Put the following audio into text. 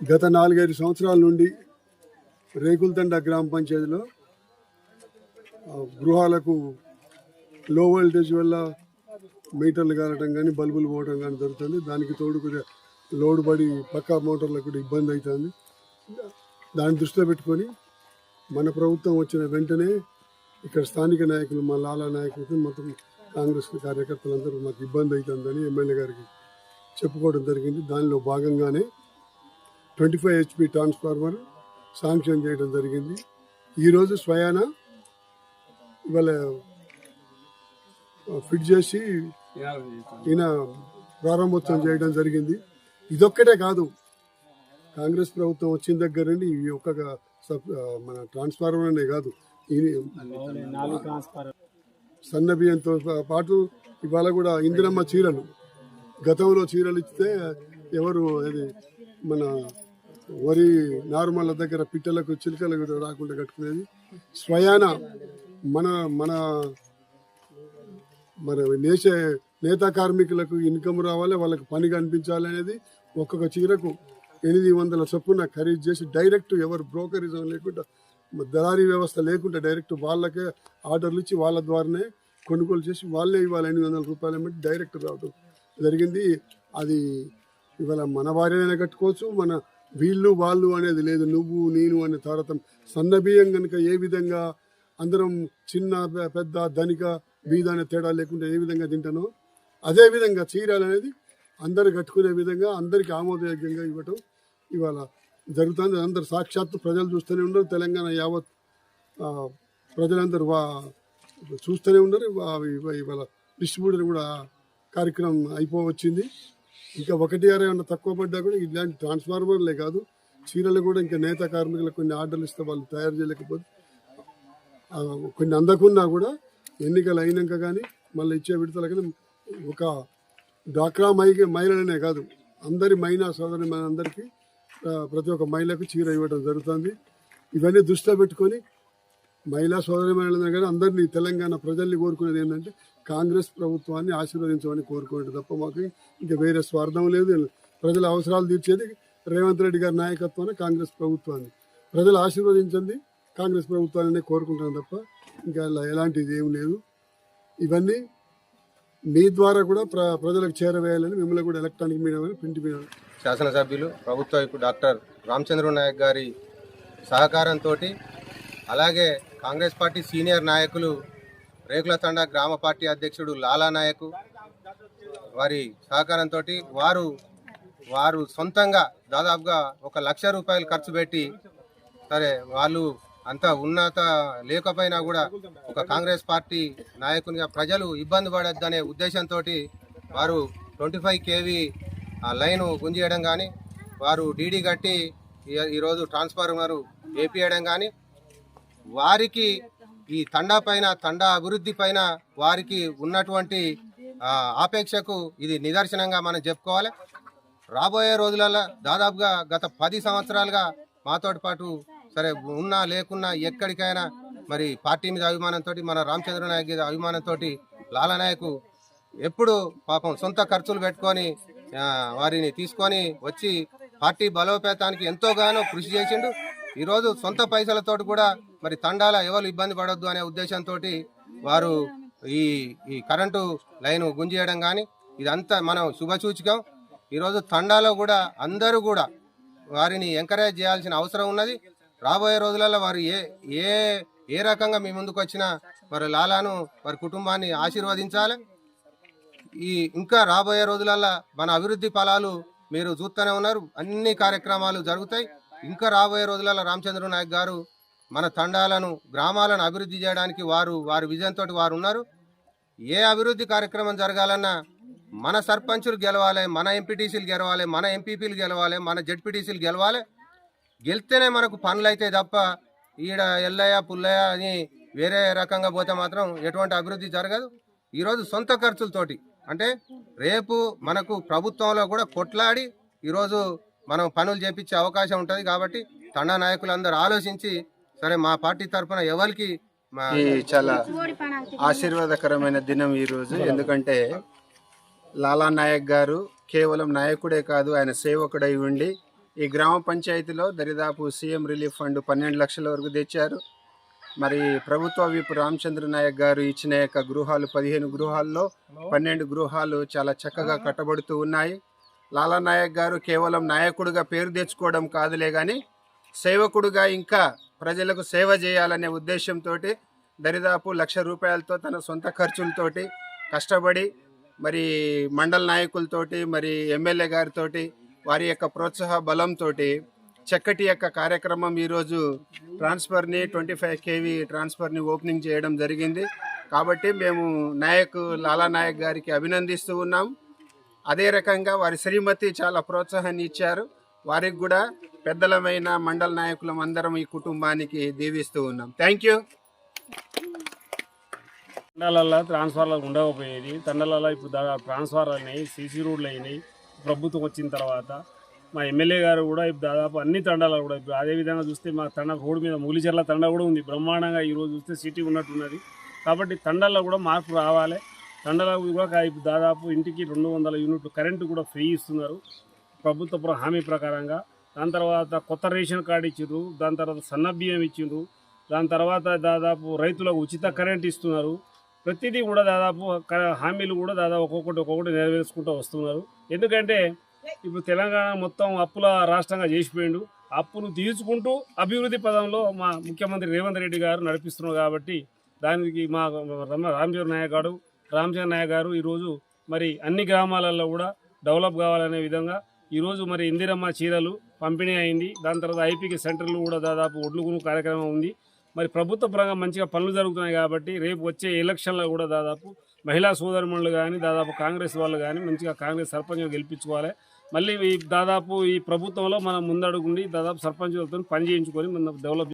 గత నాలుగైదు సంవత్సరాల నుండి రేకులతండ గ్రామ పంచాయతీలో గృహాలకు లో వోల్టేజ్ వల్ల మీటర్లు కారటం కానీ బల్బులు పోవడం కానీ జరుగుతుంది. దానికి తోడు కూడా లోడ్ పడి పక్కా మోటార్లకు కూడా ఇబ్బంది అవుతుంది దాన్ని దృష్టిలో పెట్టుకొని మన ప్రభుత్వం వచ్చిన వెంటనే ఇక్కడ స్థానిక నాయకులు మా లాలా నాయకులకి మొత్తం కాంగ్రెస్ కార్యకర్తలందరూ మాకు ఇబ్బంది అవుతుందని ఎమ్మెల్యే గారికి చెప్పుకోవడం జరిగింది. దానిలో భాగంగానే twenty five HP transformer sanction చేయడం జరిగింది. ఈరోజు స్వయాన ఇవాళ ఫిట్ చేసి ఈయన ప్రారంభోత్సవం చేయడం జరిగింది. ఇదొక్కటే కాదు కాంగ్రెస్ ప్రభుత్వం వచ్చిన దగ్గర నుండి ఈ ఒక్క సబ్- మన ట్రాన్స్ఫార్మర్ అనే కాదు ఈ సన్న బియ్యంతో పాటు ఇవాళ కూడా ఇందిరమ్మ చీరలు గతంలో చీరలు ఇస్తే ఎవరు అది మన వరి నార్మల్ దగ్గర పిట్టలకు చిలుకలకు రాకుండా కట్టుకునేది. స్వయాన మన మన మన నేసే నేత కార్మికులకు ఇన్కమ్ రావాలి వాళ్ళకి పని కనిపించాలి అనేది ఒక్కొక్క చీరకు ఎనిమిది వందల చొప్పున ఖరీదు చేసి డైరెక్ట్ ఎవరు బ్రోకరిజం లేకుండా దళారీ వ్యవస్థ లేకుండా డైరెక్ట్ వాళ్ళకే ఆర్డర్లు ఇచ్చి వాళ్ళ ద్వారానే కొనుగోలు చేసి వాళ్ళే ఇవాళ ఎనిమిది వందల రూపాయలు పెట్టి డైరెక్ట్ రావడం జరిగింది. అది ఇవాళ మన భార్యనైనా కట్టుకోవచ్చు మన వీళ్ళు వాళ్ళు అనేది లేదు. నువ్వు నేను అనే తారతం సన్నబియ్యం కనుక ఏ విధంగా అందరం చిన్న పెద్ద ధనిక బీద అనే తేడా లేకుండా ఏ విధంగా తింటానో అదే విధంగా చీరలు అనేది అందరు కట్టుకునే విధంగా అందరికి ఆమోదయోగ్యంగా ఇవ్వటం ఇవాళ జరుగుతుంది. అందరు సాక్షాత్తు ప్రజలు చూస్తూనే ఉన్నారు. తెలంగాణ యావత్ ప్రజలందరూ వా చూస్తూనే ఉన్నారు. వా- ఇవాళ డిస్ట్రిబ్యూటర్ కూడా కార్యక్రమం అయిపోవచ్చింది ఇంకా ఒకటి అరే ఏమన్నా తక్కువ పడ్డా కూడా ఇలాంటి ట్రాన్స్ఫార్మర్లే కాదు. చీరలు కూడా ఇంకా నేత కార్మికులకు కొన్ని ఆర్డర్లు ఇస్తే వాళ్ళు తయారు చేయలేకపోతే కొన్ని అందకున్నా కూడా ఎన్నికలు అయినాక కానీ మళ్ళీ ఇచ్చే విడతలు కానీ ఒక డ్వాక్రా మై మహిళలనే కాదు. అందరి మైనా సోదరి అందరికీ ప్రతి ఒక్క మహిళకు చీర ఇవ్వడం జరుగుతుంది. ఇవన్నీ దృష్టిలో పెట్టుకొని మహిళా సోదరి మహిళలనే కానీ అందరినీ తెలంగాణ ప్రజల్ని కోరుకునేది ఏంటంటే కాంగ్రెస్ ప్రభుత్వాన్ని ఆశీర్వదించమని కోరుకునేది తప్ప మాకు ఇంకా వేరే స్వార్థం లేదు. ప్రజల అవసరాలు తీర్చేది రేవంత్ రెడ్డి గారి నాయకత్వాన్ని కాంగ్రెస్ ప్రభుత్వాన్ని. ప్రజలు ఆశీర్వదించండి. కాంగ్రెస్ ప్రభుత్వాన్ని కోరుకుంటాను తప్ప ఇంకా ఎలాంటిది ఏం లేదు. ఇవన్నీ మీ ద్వారా కూడా ప్ర ప్రజలకు చేరవేయాలని మిమ్మల్ని కూడా ఎలక్ట్రానిక్ మీడియా ప్రింట్ మీడియా శాసనసభ్యులు ప్రభుత్వ ఇప్పుడు డాక్టర్ రామచంద్ర నాయక్ గారి సహకారంతో అలాగే కాంగ్రెస్ పార్టీ సీనియర్ నాయకులు రేకుల తండ గ్రామ పార్టీ అధ్యక్షుడు లాలా నాయక్ వారి సహకారంతో వారు వారు సొంతంగా దాదాపుగా ఒక లక్ష రూపాయలు ఖర్చు పెట్టి సరే వాళ్ళు అంత ఉన్నత లేకపోయినా కూడా ఒక కాంగ్రెస్ పార్టీ నాయకునిగా ప్రజలు ఇబ్బంది పడద్దనే ఉద్దేశంతో వారు ట్వంటీ ఫైవ్ కేవీ ఆ లైన్ గుంజేయడం కానీ వారు డీడీ కట్టి ఈ- ఈరోజు ట్రాన్స్ఫార్మర్ వేపియడం కానీ వారికి ఈ తండా పైన తండా అభివృద్ధి పైన వారికి ఉన్నటువంటి ఆపేక్షకు ఇది నిదర్శనంగా మనం చెప్పుకోవాలి. రాబోయే రోజులలో దాదాపుగా గత పది సంవత్సరాలుగా మాతో పాటు సరే ఉన్నా లేకున్నా ఎక్కడికైనా మరి పార్టీ మీద అభిమానంతో మన రామచంద్ర నాయక్ మీద అభిమానంతో లాలనాయకు ఎప్పుడు పాపం సొంత ఖర్చులు పెట్టుకొని వారిని తీసుకొని వచ్చి పార్టీ బలోపేతానికి ఎంతోగానో కృషి చేసిండు. ఈరోజు సొంత పైసలతో కూడా మరి తండాల ఎవరు ఇబ్బంది పడొద్దు అనే ఉద్దేశంతో వారు ఈ ఈ కరెంటు లైన్ గుంజేయడం కానీ ఇదంతా మనం శుభసూచకం. ఈరోజు తండాలో కూడా అందరూ కూడా వారిని ఎంకరేజ్ చేయాల్సిన అవసరం ఉన్నది. రాబోయే రోజులలో వారు ఏ ఏ ఏ రకంగా మీ ముందుకు వచ్చినా మరి లాలాను వారి కుటుంబాన్ని ఆశీర్వదించాలి. ఈ ఇంకా రాబోయే రోజులల్లో మన అభివృద్ధి ఫలాలు మీరు చూస్తూనే ఉన్నారు. అన్ని కార్యక్రమాలు జరుగుతాయి. ఇంకా రాబోయే రోజులలో రామచంద్ర నాయక్ గారు మన తండాలను గ్రామాలను అభివృద్ధి చేయడానికి వారు వారి విజయంతో వారు ఉన్నారు. ఏ అభివృద్ధి కార్యక్రమం జరగాలన్నా మన సర్పంచులు గెలవాలి మన ఎంపీటీసీలు గెలవాలి మన ఎంపీపీలు గెలవాలి మన జడ్పీటీసీలు గెలవాలి. గెలిస్తేనే మనకు పనులు అయితే తప్ప ఈడ ఎల్లయ్య పుల్లయ్య అని వేరే రకంగా పోతే మాత్రం ఎటువంటి అభివృద్ధి జరగదు. ఈరోజు సొంత ఖర్చులతోటి అంటే రేపు మనకు ప్రభుత్వంలో కూడా కొట్లాడి ఈరోజు మనం పనులు చేపించే అవకాశం ఉంటుంది కాబట్టి తండా నాయకులందరూ ఆలోచించి సరే మా పార్టీ తరఫున ఎవరికి చాలా ఆశీర్వాదకరమైన దినం ఈ రోజు. ఎందుకంటే లాలా నాయక్ గారు కేవలం నాయకుడే కాదు ఆయన సేవకుడై ఉండి ఈ గ్రామ పంచాయతీలో దరిదాపు సీఎం రిలీఫ్ ఫండ్ పన్నెండు లక్షల వరకు తెచ్చారు. మరి ప్రభుత్వ విప్ రామచంద్ర నాయక్ గారు ఇచ్చిన యొక్క గృహాలు పదిహేను గృహాల్లో పన్నెండు గృహాలు చాలా చక్కగా కట్టబడుతూ ఉన్నాయి. లాలా నాయక్ గారు కేవలం నాయకుడిగా పేరు తెచ్చుకోవడం కాదులే కానీ సేవకుడుగా ఇంకా ప్రజలకు సేవ చేయాలనే ఉద్దేశంతో దరిదాపు లక్ష రూపాయలతో తన సొంత ఖర్చులతోటి కష్టపడి మరి మండల నాయకులతోటి మరి ఎమ్మెల్యే గారితోటి వారి యొక్క ప్రోత్సాహ బలంతో చక్కటి యొక్క కార్యక్రమం ఈరోజు ట్రాన్స్ఫర్ని ట్వంటీ ఫైవ్ కేవీ ట్రాన్స్ఫర్ని ఓపెనింగ్ చేయడం జరిగింది. కాబట్టి మేము నాయక్ లాలా నాయక్ గారికి అభినందిస్తూ ఉన్నాం. అదే రకంగా వారి శ్రీమతి చాలా ప్రోత్సాహాన్ని ఇచ్చారు. వారికి కూడా పెద్దలమైన మండల నాయకులం అందరం ఈ కుటుంబానికి దీవిస్తూ ఉన్నాం. థ్యాంక్ యూ తండాలల్లో ట్రాన్స్ఫర్లు ఉండకపోయేది. తండాలలో ఇప్పుడు దాదాపు ట్రాన్స్ఫర్ అయినాయి సీసీ రోడ్లు అయినాయి. ప్రభుత్వం వచ్చిన తర్వాత మా ఎమ్మెల్యే గారు కూడా ఇప్పుడు దాదాపు అన్ని తండాలు కూడా ఇప్పుడు అదే విధంగా చూస్తే మా తండ రోడ్డు మీద మూలిచెర్ల తండ కూడా ఉంది. బ్రహ్మాండంగా ఈరోజు చూస్తే సిటీ ఉన్నట్టున్నది. కాబట్టి తండాల్లో కూడా మార్పు రావాలి. తండాలకు కూడా ఇప్పుడు దాదాపు ఇంటికి రెండు వందల యూనిట్లు కరెంటు కూడా ఫ్రీ ఇస్తున్నారు. ప్రభుత్వ ప్ర- హామీ ప్రకారంగా. దాని తర్వాత కొత్త రేషన్ కార్డు ఇచ్చిండ్రు. దాని తర్వాత సన్న బియ్యం ఇచ్చిండ్రు. దాని తర్వాత దాదాపు రైతులకు ఉచిత కరెంట్ ఇస్తున్నారు. ప్రతిదీ కూడా దాదాపు హామీలు కూడా దాదాపు ఒక్కొక్కటి ఒక్కొక్కటి నెరవేర్చుకుంటూ వస్తున్నారు. ఎందుకంటే ఇప్పుడు తెలంగాణ మొత్తం అప్పుల రాష్ట్రంగా చేసిపోయిండు. అప్పును తీర్చుకుంటూ అభివృద్ధి పదంలో మా ముఖ్యమంత్రి రేవంత్ రెడ్డి గారు నడిపిస్తున్నారు కాబట్టి దానికి మా రమ- రామచంద్ర నాయక్ గారు రామచంద్ర నాయక్ గారు ఈరోజు మరి అన్ని గ్రామాలలో కూడా డెవలప్ కావాలనే విధంగా ఈరోజు మరి ఇందిరమ్మ చీరలు పంపిణీ అయింది. దాని తర్వాత ఐపీకి సెంటర్లు కూడా దాదాపు ఒడ్లు కార్యక్రమం ఉంది. మరి ప్రభుత్వ పరంగా మంచిగా పనులు జరుగుతున్నాయి కాబట్టి రేపు వచ్చే ఎలక్షన్లో కూడా దాదాపు మహిళా సోదరుమణులు కానీ దాదాపు కాంగ్రెస్ వాళ్ళు కానీ మంచిగా కాంగ్రెస్ సర్పంచ్ గెలిపించుకోవాలి. మళ్ళీ దాదాపు ఈ ప్రభుత్వంలో మనం ముందడుగుండి దాదాపు సర్పంచులతో పని చేయించుకొని మనం డెవలప్